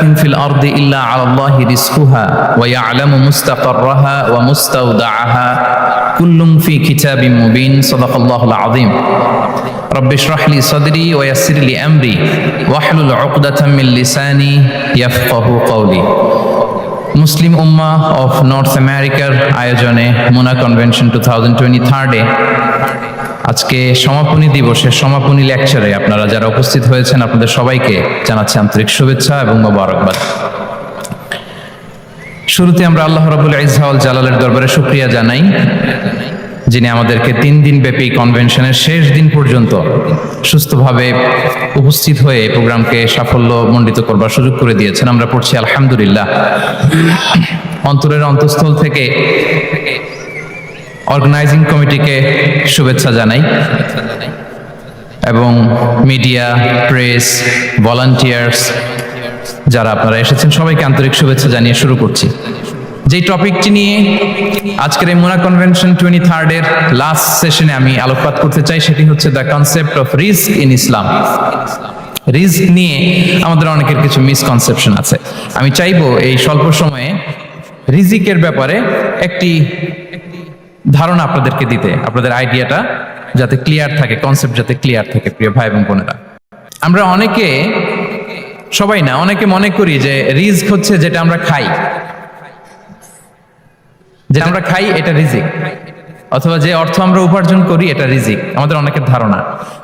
دابة في الأرض إلا على الله رزقها ويعلم مستقرها ومستودعها كل في كتاب مبين صدق الله العظيم رب اشرح لي صدري ويسر لي أمري واحلل عقدة من لساني يفقه قولي Muslim Umma of north আমেরিকার আয়োজনে MONA convention two thousand twenty থার্ডে আজকে সমাপনী দিবসের সমাপনী লেকচারে আপনারা যারা উপস্থিত হয়েছেন, আপনাদের সবাইকে জানাচ্ছি আন্তরিক শুভেচ্ছা এবং মোবারকবাদ। শুরুতে আমরা আল্লাহ রাবুল ইজহাউল জালালের দরবারে শুক্রিয়া জানাই, যিনি আমাদেরকে তিন দিন ব্যাপী কনভেনশনের শেষ দিন পর্যন্ত সুস্থভাবে উপস্থিত হয়ে প্রোগ্রামকে সাফল্য মণ্ডিত করবার সুযোগ করে দিয়েছেন। আমরা পড়ছি আলহামদুলিল্লাহ। অন্তরের অন্তঃস্থল থেকে অর্গানাইজিং কমিটিকে শুভেচ্ছা জানাই। এবং মিডিয়া প্রেস ভলান্টিয়ার্স যারা আপনারা এসেছেন, সবাইকে আন্তরিক শুভেচ্ছা জানিয়ে শুরু করছি। যে টপিকটি নিয়ে আজকের এই মোনা কনভেনশন টোয়েন্টি থার্ডের লাস্ট সেশনে আমি আলোকপাত করতে চাই, সেটি হচ্ছে the concept of risk in Islam risk নিয়ে আমাদের অনেকের কিছু মিসকনসেপশন আছে। আমি চাইব এই স্বল্প সময়ে রিজিকের ব্যাপারে একটি ধারণা আপনাদেরকে দিতে, আপনাদের আইডিয়াটা যাতে ক্লিয়ার থাকে কনসেপ্ট যাতে ক্লিয়ার থাকে, প্রিয় ভাই এবং বোনেরা। আমরা অনেকে, সবাই না, অনেকে মনে করি যে রিস্ক হচ্ছে যেটা আমরা খাই। যেটা আমরা খাই, এটা রিজিক অথবা যে অর্থ আমরা উপার্জন করি, এটা রিজিক আমাদের অনেকের ধারণা।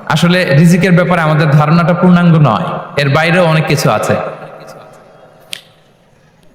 আসলে রিজিকের ব্যাপারে আমাদের ধারণাটা পূর্ণাঙ্গ নয়। এর বাইরেও অনেক কিছু আছে।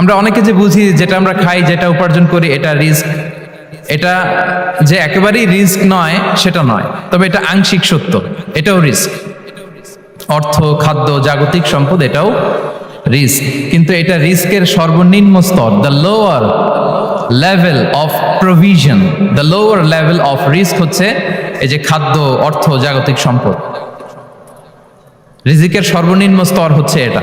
আমরা অনেকে যে বুঝি যেটা আমরা খাই, যেটা উপার্জন করি, এটা রিস্ক। এটা যে একেবারেই রিস্ক নয়, সেটা নয়। তবে এটা আংশিক সত্য, এটাও রিস্ক। অর্থ, খাদ্য, জাগতিক সম্পদ, এটাও রিস্ক। কিন্তু এটা রিস্কের সর্বনিম্ন স্তর the lower level of provision the lower level of risk হচ্ছে এই যে খাদ্য, অর্থ, জাগতিক সম্পদ। রিজিকের সর্বনিম্ন স্তর হচ্ছে এটা।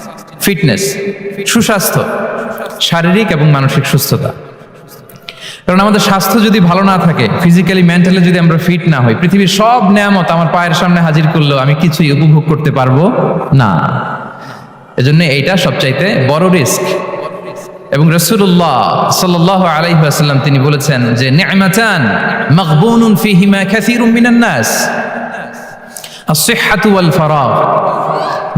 fitness, সুস্বাস্থ্য, শারীরিক এবং মানসিক সুস্থতা। কারণ আমাদের স্বাস্থ্য যদি ভালো না থাকে ফিজিক্যালি মেন্টালি যদি আমরা ফিট না হই, পৃথিবীর সব নিয়ামত আমার পায়ের সামনে হাজির করলেও আমি কিছুই উপভোগ করতে পারব না। এজন্য এইটা সবচাইতে বড় রিস্ক। এবং রসুল্লাহ সাল্লাহ আলাইসাল্লাম তিনি বলেছেন যে, নি'মাতান মাগবুনুন ফিহিমা মিনান নাস। ওয়াল ফারাগ।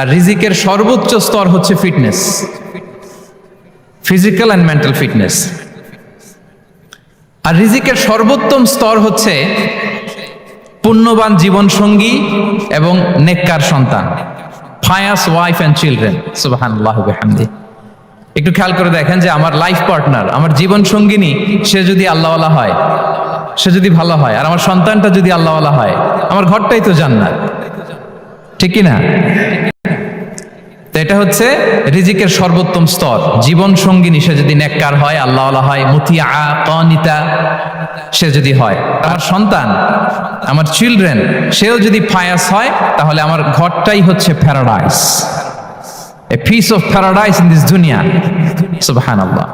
আর রিজিকের সর্বোচ্চ স্তর হচ্ছে fitness. Physical and mental fitness আর রিজিকের সর্বোত্তম স্তর হচ্ছে পুণ্যবান জীবন সঙ্গী এবং নেককার সন্তান। ফায়াস ওয়াইফ অ্যান্ড চিলড্রেন সুবাহান্লাহ একটু খেয়াল করে দেখেন যে আমার লাইফ পার্টনার আমার জীবন সঙ্গিনী সে যদি আল্লাহওয়ালা হয়, সে যদি ভালো হয়, আর আমার সন্তানটা যদি আল্লাহওয়ালা হয়, আমার ঘরটাই তো জান্নাত। ঠিক না? তো এটা হচ্ছে রিজিকের সর্বোত্তম স্তর। জীবন সঙ্গিনী, সে যদি নেককার হয় আল্লাহ হয় মুথিয়া কনিতা সে যদি হয়। আমার সন্তান, আমার চিলড্রেন সেও যদি ফায়াস হয়, তাহলে আমার ঘরটাই হচ্ছে paradise a piece of paradise in this দুনিয়া সুবহানাল্লাহ।